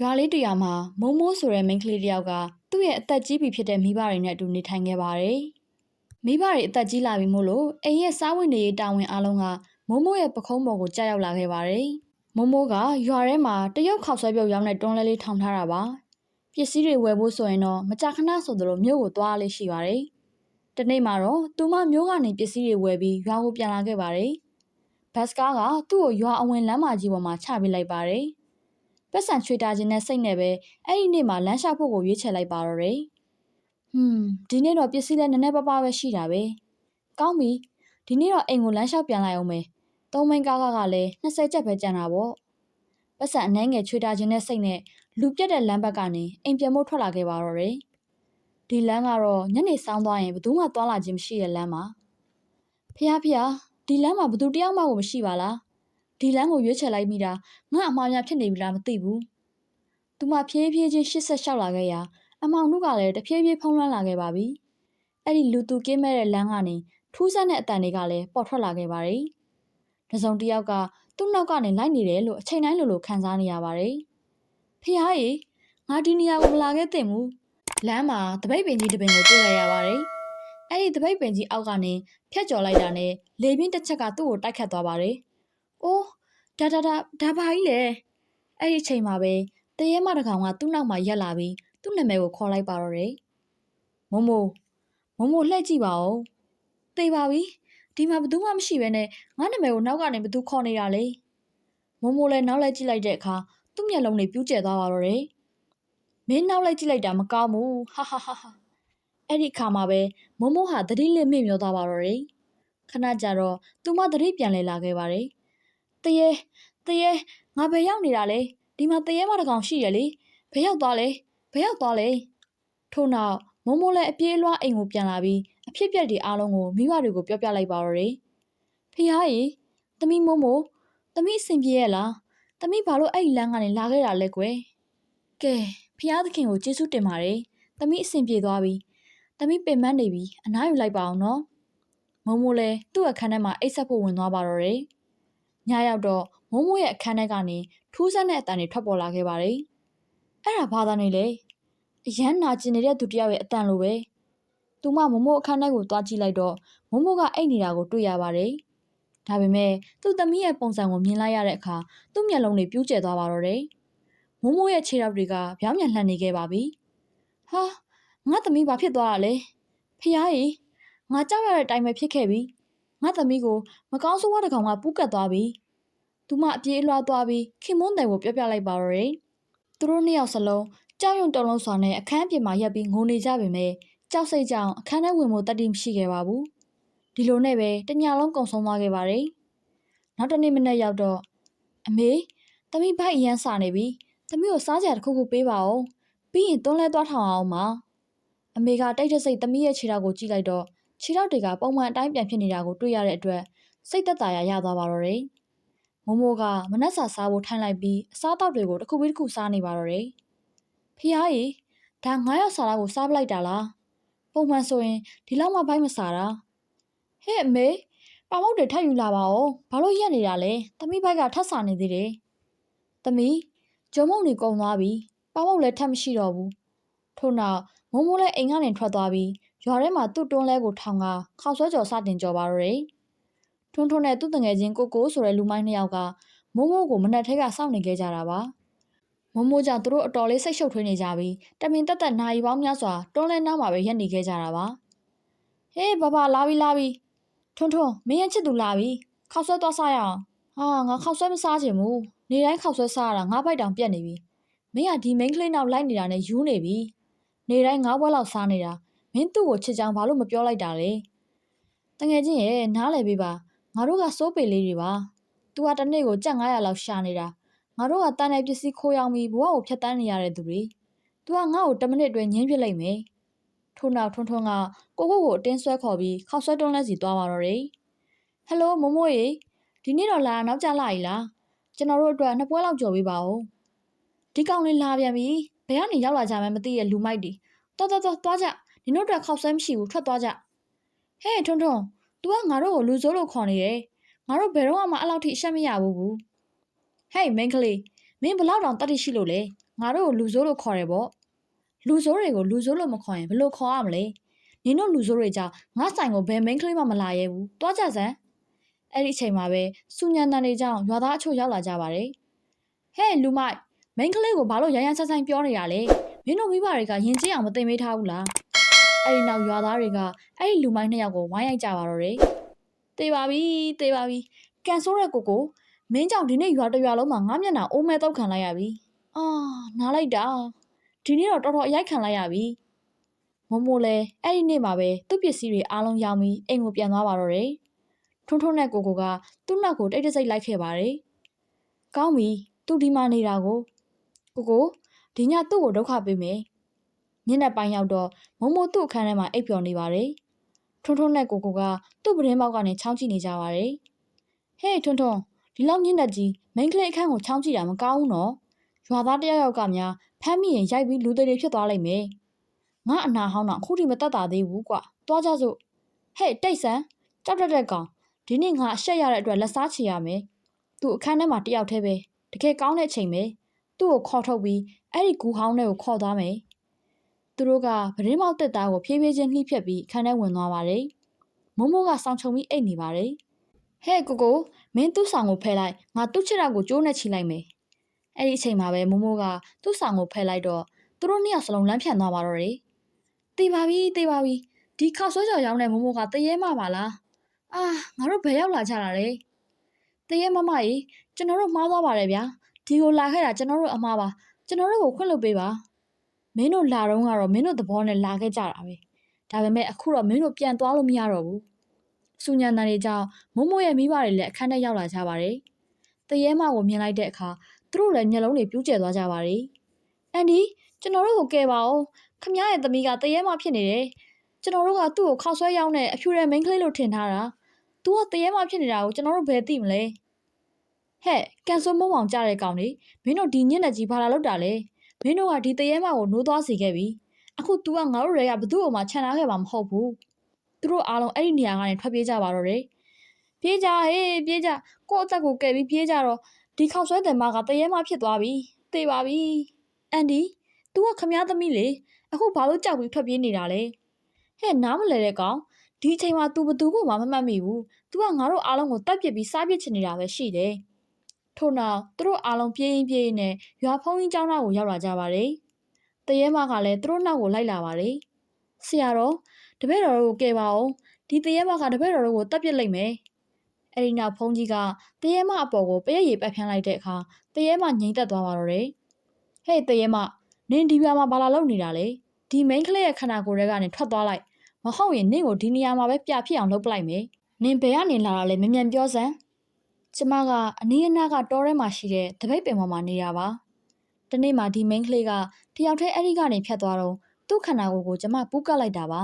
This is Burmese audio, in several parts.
ရွာလေးတရွာမှာမုံမိုးဆိုတဲ့မိန်းကလေးတစ်ယောက်ကသူ့ရဲ့အသက်ကြီးပြီဖြစ်တဲ့မိဘတွေနဲ့အတူနေထိုင်ခဲ့ပါတယ်။မိဘတွေအသက်ကြီးလာပြီမို့လို့အိမ်ရဲ့စားဝတ်နေရေးတာဝန်အလုံးကမုံမိုးရဲ့ပခုံးပေါ်ကိုကြာရောက်လာခဲ့ပါတယ်။မုံမိုးကရွာထဲမှာတရုတ်ခောက်ဆွဲပြုတ်ရောင်းတဲ့တွန်းလဲလေးထောင်ထားတာပါ။ပစ္စည်းတွေဝယ်ဖို့ဆိုရင်တော့မကြာခဏဆိုသလိုမြို့ကိုသွားလေးရှိပါတယ်။တနေ့မှတော့သူမမြို့ကနေပစ္စည်းတွေဝယ်ပြီးရွာကိုပြန်လာခဲ့ပါတယ်။ဘတ်စကားကသူ့ကိုရွာအဝင်လမ်းမကြီးပေါ်မှာချပေးလိုက်ပါတယ်။ ပတ်စံချွေတာခြင်းနဲ့စိတ်နဲ့ပဲအဲ့ဒီနေ့မှာလမ်းလျှောက်ဖို့ကိုရွေးချယ်လိုက်ပါတော့တယ်။ဟွန်းဒီနေ့တော့ပစ္စည်းလည်းနည်းနည်းပါးပါးပဲရှိတာပဲ။ကောင်းပြီဒီနေ့တော့အိမ်ကိုလမ်းလျှောက်ပြန်လိုက်အောင်မယ်။သုံးမိန်းကားကားကလည်း20ကျပ်ပဲကျန်တာပေါ့။ပတ်စံအနှဲငယ်ချွေတာခြင်းနဲ့စိတ်နဲ့လူပြက်တဲ့လမ်းဘက်ကနေအိမ်ပြန်ဖို့ထွက်လာခဲ့ပါတော့တယ်။ဒီလမ်းကတော့ညနေဆောင်သွားရင်ဘယ်သူမှသွားလာခြင်းမရှိတဲ့လမ်းပါ။ဖះဖះဒီလမ်းမှာဘယ်သူတယောက်မှကိုမရှိပါလား။ ဒီလမ်းကိုရွေးချယ်လိုက်မိတာငါအမှားများဖြစ်နေပြီလားမသိဘူး။သူမဖြည်းဖြည်းချင်းရှစ်ဆက်လျှောက်လာခဲ့ရာအမောင်တို့ကလည်းတဖြည်းဖြည်းဖုံးလွှမ်းလာခဲ့ပါပြီ။အဲ့ဒီလူသူကင်းမဲ့တဲ့လမ်းကနေထူးဆန်းတဲ့အတန်တွေကလည်းပေါ်ထွက်လာခဲ့ပါတယ်။တစုံတစ်ယောက်ကသူ့နောက်ကနေလိုက်နေတယ်လို့အချိန်တိုင်းလိုလိုခံစားနေရပါတယ်။ဖះရေငါဒီနေရာကိုမလာခဲ့သင့်ဘူး။လမ်းမှာတပိတ်ပင်ကြီးတစ်ပင်ကိုတွေ့လိုက်ရပါတယ်။အဲ့ဒီတပိတ်ပင်ကြီးအောက်ကနေဖြတ်ကျော်လိုက်တာနဲ့လေပြင်းတစ်ချက်ကသူ့ကိုတိုက်ခတ်သွားပါတယ်။အိုး ဒါဒါဒါဒါဘာကြီးလဲ။အဲ့ဒီအချိန်မှာပဲတရဲမတစ်ကောင်ကသူ့နောက်မှာရက်လာပြီးသူ့နာမည်ကိုခေါ်လိုက်ပါတော့တယ်။မမိုမမိုလှည့်ကြည့်ပါဦး။သိပါပြီ။ဒီမှာဘယ်သူမှမရှိဘဲနဲ့ငါနာမည်ကိုနောက်ကနေဘယ်သူခေါ်နေတာလဲ။မမိုလည်းနောက်လိုက်ကြည့်လိုက်တဲ့အခါသူ့မျက်လုံးတွေပြူးကျဲသွားပါတော့တယ်။မင်းနောက်လိုက်ကြည့်လိုက်တာမကောင်းဘူး။ဟာဟာဟာဟာ။အဲ့ဒီအခါမှာပဲမမိုဟာသတိလစ်မေ့မျောသွားပါတော့တယ်။ခဏကြာတော့သူမသတိပြန်လည်လာခဲ့ပါတယ်။ တရဲတရဲငါဘယ်ရောက်နေတာလဲ။ဒီမှာတရဲမတစ်ကောင်ရှိရလေ။ဘယ်ရောက်သွားလဲ။ဘယ်ရောက်သွားလဲ။ထို့နောက်မမိုလည်းအပြေးအလွှားအိမ်ကိုပြန်လာပြီးအဖြစ်ပြက်တွေအားလုံးကိုမိဘတွေကိုပြောပြလိုက်ပါတော့တယ်။ဖះရေသမီးမမိုသမီးအဆင်ပြေရဲ့လား။သမီးဘာလို့အဲ့ဒီလမ်းကနေလာခဲ့တာလဲကွယ်။ကဲဖះသခင်ကိုကျေးဇူးတင်ပါတယ်။သမီးအဆင်ပြေသွားပြီ။သမီးပင်ပန်းနေပြီအနားယူလိုက်ပါအောင်နော်။မမိုလည်းသူ့အခန်းထဲမှာအိတ်ဆက်ဖို့ဝင်သွားပါတော့တယ်။ ညရောက်တော့မိုးမိုးရဲ့အခန်းထဲကနေထူးဆန်းတဲ့အတန်တွေထွက်ပေါ်လာခဲ့ပါတယ်။အဲ့ဒါဘာသာနေလဲ။အရန်နာကျင်နေတဲ့သူတစ်ယောက်ရဲ့အတန်လိုပဲ။သူမမိုးမိုးအခန်းထဲကိုသွားကြည့်လိုက်တော့မိုးမိုးကအိတ်နေတာကိုတွေ့ရပါတယ်။ဒါပေမဲ့သူ့သမီးရဲ့ပုံစံကိုမြင်လိုက်ရတဲ့အခါသူ့မျက်လုံးတွေပြူးကျဲသွားပါတော့တယ်။မိုးမိုးရဲ့ခြေထောက်တွေကပြောင်းပြန်လှန်နေခဲ့ပါပြီ။ဟာငါသမီးဘာဖြစ်သွားတာလဲ။ဖះကြီးငါကြောက်ရတဲ့အတိုင်းပဲဖြစ်ခဲ့ပြီ။ ငါသမီးကိုမကောင်းဆိုးဝါးတစ်ကောင်ကပူးကတ်သွားပြီ။သူမအပြေးအလွှားသွားပြီးခင်မွန်းတယ်ကိုပြောပြလိုက်ပါတော့တယ်။သူတို့နှစ်ယောက်စလုံးကြောက်ရွံ့တုန်လှုပ်စွာနဲ့အခန်းအပြင်မှာရပ်ပြီးငိုနေကြပေမဲ့ကြောက်စိတ်ကြောင့်အခန်းထဲဝင်ဖို့တတ်တိမရှိခဲ့ပါဘူး။ဒီလိုနဲ့ပဲတညလုံးကုံဆုံးသွားခဲ့ပါတယ်။နောက်တစ်နေ့မနေ့ရောက်တော့အမေသမီးဘိုက်အရန်စာနေပြီ။သမီးကိုစားကြတစ်ခုခုပေးပါဦး။ပြီးရင်တွန်းလဲသွားထောင်အောင်ပါ။အမေကတိတ်တဆိတ်သမီးရဲ့ခြေထောက်ကိုကြည့်လိုက်တော့ ခြေထောက်တွေကပုံမှန်အတိုင်းပြန်ဖြစ်နေတာကိုတွေ့ရတဲ့အတွက်စိတ်သက်သာရာရသွားပါတော့တယ်။မိုးမိုးကမနှက်စာစားဖို့ထိုင်လိုက်ပြီးအစားအသောက်တွေကိုတစ်ခုပြီးတစ်ခုစားနေပါတော့တယ်။ဖះကြီးဒါ9ရောက်စားတာကိုစားပလိုက်တာလား။ပုံမှန်ဆိုရင်ဒီလောက်မှဘိုက်မစားတာ။ဟဲ့အမေပါမုတ်တွေထပ်ယူလာပါဦး။ဘာလို့ရက်နေတာလဲ။သမီးဘိုက်ကထပ်စားနေသေးတယ်။သမီးဂျုံမုံတွေကုန်သွားပြီ။ပါမုတ်လည်းထပ်မရှိတော့ဘူး။ထို့နောက်မိုးမိုးလည်းအိမ်ကနေထွက်သွားပြီး ရွာထဲမှာသူ့တွန်းလဲကိုထောင်ကခောက်ဆွဲကြော်စတင်ကြော်ပါတော့တယ်။ထွန်းထွန်းနဲ့သူ့တငယ်ချင်းကိုကိုဆိုတဲ့လူမိုင်းနှစ်ယောက်ကမိုးမိုးကိုမနက်ထဲကစောင့်နေခဲ့ကြတာပါ။မိုးမိုးကြောင့်သူတို့အတော်လေးစိတ်ရှုပ်ထွေးနေကြပြီးတမင်တက်တက်နာရီပေါင်းများစွာတွန်းလဲနားမှာပဲရက်နေခဲ့ကြတာပါ။ဟေးဘဘလာပြီလာပြီ။ထွန်းထွန်းမင်းရဲ့ချစ်သူလာပြီ။ခောက်ဆွဲသွားစားရအောင်။ဟာငါခောက်ဆွဲမစားချင်ဘူး။နေတိုင်းခောက်ဆွဲစားရတာငါးပိုက်တောင်ပြက်နေပြီ။မင်းကဒီမိန်းကလေးနောက်လိုက်နေတာနဲ့ယူးနေပြီ။နေတိုင်းငါးဘွက်လောက်စားနေတာ မင်းသူ့ကိုချစ်ကြောင်ဘာလို့မပြောလိုက်တာလဲ။တငယ်ချင်းရဲ့နားလည်ပေးပါငါတို့ကစိုးပေလေးတွေပါ။ तू ကတစ်နေ့ကိုကြက်900လောက်ရှာနေတာ။ငါတို့ကတန်တဲ့ပစ္စည်းခိုးရောင်းပြီးဘဝကိုဖျက်ဆီးနေရတဲ့သူတွေ။ तू ကငါ့ကို10မိနစ်အတွင်းငင်းပြစ်လိုက်မယ်။ထို့နောက်ထွန်းထွန်းကကိုကိုကိုအတင်းဆွဲခေါ်ပြီးခောက်ဆွဲတွန်းလဲစီသွားပါတော့တယ်။ဟယ်လိုမိုးမိုးရေဒီနေ့တော့လာနောက်ကျလာ ਈ လား။ကျွန်တော်တို့အတွက်နှစ်ပွဲလောက်ကြော်ပေးပါဦး။ဒီကောင်လေးလာပြန်ပြီ။ဘယ်ကနေရောက်လာကြမှန်းမသိတဲ့လူမိုက်တွေ။တော်တော်တော်သွားကြ။ နင်တို့အတွက်ခောက်ဆွဲမရှိဘူးထွက်သွားကြ။ဟဲ့ထွန်းထွန်း तू ကငါတို့ကိုလူဆိုးလို့ခေါ်နေတယ်။ငါတို့ဘယ်တော့မှအဲ့လောက်ထိအရှက်မရဘူးဘူး။ဟဲ့မိန်းကလေးမင်းဘလောက်တောင်တတ်တိရှိလို့လဲငါတို့ကိုလူဆိုးလို့ခေါ်တယ်ပေါ့လူဆိုးတွေကိုလူဆိုးလို့မခေါ်ရင်ဘယ်လိုခေါ်ရမလဲနင်တို့လူဆိုးတွေကြောင့်ငါဆိုင်ကိုဘယ်မိန်းကလေးမှမလာရဲဘူးတွားကြစမ်းအဲ့ဒီအချိန်မှာပဲစူညံတန်တွေကြောင့်ရွာသားအချို့ရောက်လာကြပါတယ်ဟဲ့လူမိုက်မိန်းကလေးကိုဘာလို့ရရန်ဆက်ဆိုင်ပြောနေရလဲမင်းတို့မိဘတွေကယဉ်ကျေးအောင်မသိမေးထားဘူးလား အဲ့ဒီနောက်ရွာသားတွေကအဲ့ဒီလူမိုက်နှစ်ယောက်ကိုဝိုင်းရိုက်ကြပါတော့တယ်တေးပါပြီတေးပါပြီကန်ဆိုးတဲ့ကိုကိုမင်းကြောင့်ဒီနေ့ရွာတစ်ရွာလုံးမှာငါမျက်နှာအိုးမဲတောက်ခံလိုက်ရပြီအာနားလိုက်တာဒီနေ့တော့တော်တော်အရိုက်ခံလိုက်ရပြီမမိုးလဲအဲ့ဒီနေ့မှာပဲသူ့ပစ္စည်းတွေအားလုံးရောင်းပြီးအိမ်ကိုပြန်သွားပါတော့တယ်ထွန်းထွန်းနဲ့ကိုကိုကသူ့နောက်ကိုတိတ်တဆိတ်လိုက်ခဲ့ပါတယ်ကောင်းပြီသူဒီမှာနေတာကိုကိုကိုဒီညသူ့ကိုဒုက္ခပေးမယ် ညနေပိုင်းရောက်တော့မမိုးသူ့အခန်းထဲမှာအိပ်ပျော်နေပါတယ်ထွန်းထွန်းနဲ့ကိုကိုကသူ့ပတင်းပေါက်ကနေချောင်းကြည့်နေကြပါတယ်ဟေးထွန်းထွန်းဒီလောက်ညနေကြီးမိန်းကလေးအခန်းကိုချောင်းကြည့်တာမကောင်းဘူးနော်ရွာသားတစ်ယောက်ယောက်ကများဖမ်းမိရင်ရိုက်ပြီးလူတွေတွေဖြစ်သွားလိမ့်မယ်ငါအနာဟောင်းတော့အခုထိမတက်တာသေးဘူးကွာတွားကြစို့ဟဲ့တိတ်ဆန်းကြောက်တက်တဲ့ကောင်ဒီနေ့ငါအရှက်ရတဲ့အတွက်လက်စားချေရမယ်သူအခန်းထဲမှာတယောက်တည်းပဲတကယ်ကောင်းတဲ့အချိန်ပဲသူ့ကိုခေါ်ထုတ်ပြီးအဲ့ဒီဂူဟောင်းထဲကိုခေါ်သွားမယ် သူတို့ကပရင်းမောက်တက်သားကိုဖြည်းဖြည်းချင်းနှိဖြက်ပြီးအခန်းထဲဝင်သွားပါတယ်မိုးမိုးကစောင်းချုံပြီးအိတ်နေပါတယ်ဟဲ့ကိုကိုမင်းသူ့ဆောင်ကိုဖဲလိုက်ငါသူ့ချစ်တာကိုကျိုးနဲ့ချီလိုက်မယ်အဲ့ဒီအချိန်မှာပဲမိုးမိုးကသူ့ဆောင်ကိုဖဲလိုက်တော့သူတို့နှစ်ယောက်စလုံးလမ်းဖြတ်သွားပါတော့တယ်တေးပါပြီတေးပါပြီဒီခောက်ဆွဲကြော်ရောင်းတဲ့မိုးမိုးကတရေမပါလားအာငါတို့ဘယ်ရောက်လာကြတာလဲတရေမမကြီးကျွန်တော်တို့မှားသွားပါတယ်ဗျာဒီကိုလာခဲ့တာကျွန်တော်တို့အမှားပါကျွန်တော်တို့ကိုခွင့်လွှတ်ပေးပါ မင်းတို့လာတော့ကတော့မင်းတို့သဘောနဲ့လာခဲ့ကြတာပဲဒါပေမဲ့အခုတော့မင်းတို့ပြန်သွားလို့မရတော့ဘူးစူညာတန်တွေကြောင့်မိုးမိုးရဲ့မိဘတွေလည်းအခန်းထဲရောက်လာကြပါတယ်တရေမကိုမြင်လိုက်တဲ့အခါသူတို့လည်းမျက်လုံးတွေပြူးကျဲသွားကြပါတယ်အန်ဒီကျွန်တော်တို့ကိုကယ်ပါဦးခမရရဲ့သမီးကတရေမဖြစ်နေတယ်ကျွန်တော်တို့ကသူ့ကိုခောက်ဆွဲရောင်းတဲ့အဖြူရဲ့မိန်းကလေးလို့ထင်ထားတာ။ तू ကတရေမဖြစ်နေတာကိုကျွန်တော်တို့ဘယ်သိမလဲ။ဟဲ့ကန်ဆိုမုံအောင်ကြတဲ့ကောင်လေမင်းတို့ဒီညက်လက်ကြီးဘာလာလောက်တာလဲ။ မင်းတို့ကဒီတရေမကိုနိုးသွားစေခဲ့ပြီ။အခု तू ကငါတို့တွေကဘသူ့အမှခြံထားခဲ့မှာမဟုတ်ဘူး။သူတို့အားလုံးအဲ့ဒီနေရာကနေထွက်ပြေးကြပါတော့တယ်။ပြေးကြဟေးပြေးကြကိုယ့်အသက်ကိုကယ်ပြီးပြေးကြတော့ဒီခောက်ဆွဲတယ်မကတရေမဖြစ်သွားပြီ။သေပါပြီ။အန်ဒီ तू ကခမည်းသမီးလေအခုဘာလို့ကြောက်ပြီးထွက်ပြေးနေတာလဲ။ဟဲ့နားမလဲတဲ့ကောင်ဒီအချိန်မှာ तू ဘသူကိုမှမမှတ်မိဘူး။ तू ကငါတို့အားလုံးကိုတပ်ပစ်ပြီးစားပစ်ချင်နေတာပဲရှိတယ်။ ထို့နောက်သူတို့အားလုံးပြေးရင်ပြေးရင်နဲ့ရွာဖုံးကြီးကျောင်းသားကိုရောက်လာကြပါတယ်။တရေမကလည်းသူတို့နောက်ကိုလိုက်လာပါတယ်။ဆရာတော်တပည့်တော်တို့ကိုကယ်ပါအောင်ဒီတရေမကတပည့်တော်တို့ကိုတပ်ပစ်လိုက်မယ်။အဲဒီနောက်ဖုံးကြီးကတရေမအပေါ်ကိုပရက်ရည်ပတ်ဖြန်းလိုက်တဲ့အခါတရေမငြိမ်သက်သွားပါတော့တယ်။ဟေးတရေမနင်ဒီပြာမှာဘာလာလုပ်နေတာလဲ။ဒီမိန်းကလေးရဲ့ခန္ဓာကိုယ်ထဲကနေထွက်သွားလိုက်မဟုတ်ရင်နင့်ကိုဒီနေရာမှာပဲပြဖြစ်အောင်လုပ်ပလိုက်မယ်။နင်ဘယ်ကနေလာတာလဲမမြန်ပြောစမ်း။ ကျမကအနီးအနားကတောထဲမှာရှိတဲ့တပိတ်ပင်ပေါ်မှာနေတာပါ။တနေ့မှဒီမိန်းကလေးကတယောက်တည်းအဲ့ဒီကနေဖြတ်သွားတော့သူ့ခန္ဓာကိုယ်ကိုကျမပူးကပ်လိုက်တာပါ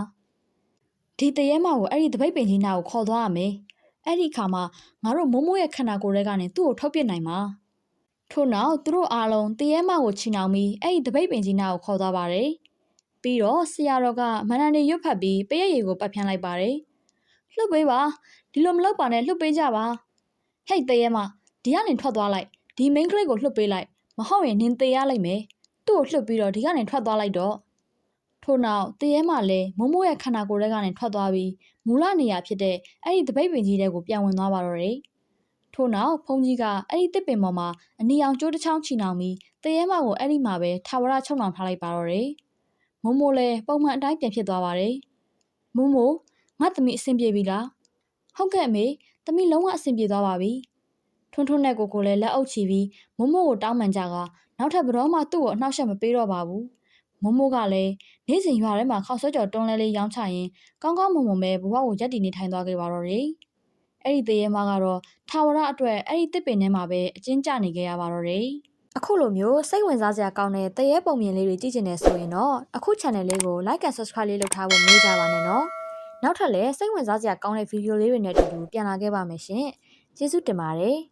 ။ဒီတရေမကိုအဲ့ဒီတပိတ်ပင်ကြီးနာကိုခေါ်သွားရမယ်။အဲ့ဒီခါမှာငါတို့မိုးမိုးရဲ့ခန္ဓာကိုယ်ထဲကနေသူ့ကိုထုတ်ပစ်နိုင်မှာ။ထို့နောက်သူတို့အားလုံးတရေမကိုချီနှောင်ပြီးအဲ့ဒီတပိတ်ပင်ကြီးနာကိုခေါ်သွားပါတယ်။ပြီးတော့ဆရာတော်ကမန္တန်တွေရွတ်ဖတ်ပြီးပရက်ရည်ကိုပတ်ဖြန်းလိုက်ပါတယ်။လှုပ်ပေးပါဒီလိုမလုပ်ပါနဲ့လှုပ်ပေးကြပါ။ ဟဲ့တရေမဒီကနေထွက်သွားလိုက်ဒီမိန်းကလေးကိုလှုပ်ပေးလိုက်မဟုတ်ရင်နင်သေးရလိမ့်မယ်။သူ့ကိုလှုပ်ပြီးတော့ဒီကနေထွက်သွားလိုက်တော့ထို့နောက်တရေမလည်းမိုးမိုးရဲ့ခန္ဓာကိုယ်ထဲကနေထွက်သွားပြီးမူလနေရာဖြစ်တဲ့အဲ့ဒီတပိတ်ပင်ကြီးတဲကိုပြန်ဝင်သွားပါတော့တယ်။ထို့နောက်ဖုန်ကြီးကအဲ့ဒီတစ်ပင်ပေါ်မှာအနီအောင်ကျိုးတစ်ချောင်းချီနှောင်ပြီးတရေမကိုအဲ့ဒီမှာပဲထာဝရချုံနှောင်ထားလိုက်ပါတော့တယ်။မိုးမိုးလည်းပုံမှန်အတိုင်းပြန်ဖြစ်သွားပါတယ်။မိုးမိုးငါသမီးအဆင်ပြေပြီလား။ ဟုတ်ကဲ့အမေသမီးလုံးဝအဆင်ပြေသွားပါပြီ။ထွန်းထွန်းနဲ့ကိုကိုလည်းလက်အုပ်ချီပြီးမိုးမိုးကိုတောင်းပန်ကြကနောက်ထပ်ဘယ်တော့မှသူ့ကိုအနှောက်အယှက်မပေးတော့ပါဘူး။မိုးမိုးကလည်းနေ့စဉ်ရွာထဲမှာခောက်ဆွဲကြော်တွန်းလဲလေးရောင်းချရင်ကောင်းကောင်းမွန်မွန်ပဲဘဝကိုရက်တည်နေထိုင်သွားခဲ့ပါတော့တယ်။အဲ့ဒီတရေမကတော့ထာဝရအတွက်အဲ့ဒီတစ်ပင်ထဲမှာပဲအကျဉ်းကျနေခဲ့ရပါတော့တယ်။အခုလိုမျိုးစိတ်ဝင်စားစရာကောင်းတဲ့တရေပုံမြင်လေးတွေကြည့်ကျင်နေဆိုရင်တော့အခု channel လေးကို like and subscribe လေးလုပ်ထားဖို့မေးကြပါနဲ့နော်။ နောက်ထပ်လည်းစိတ်ဝင်စားစရာကောင်းတဲ့ဗီဒီယိုလေးတွေနဲ့အတူတူပြန်လာခဲ့ပါမယ်ရှင်။ကျေးဇူးတင်ပါတယ်။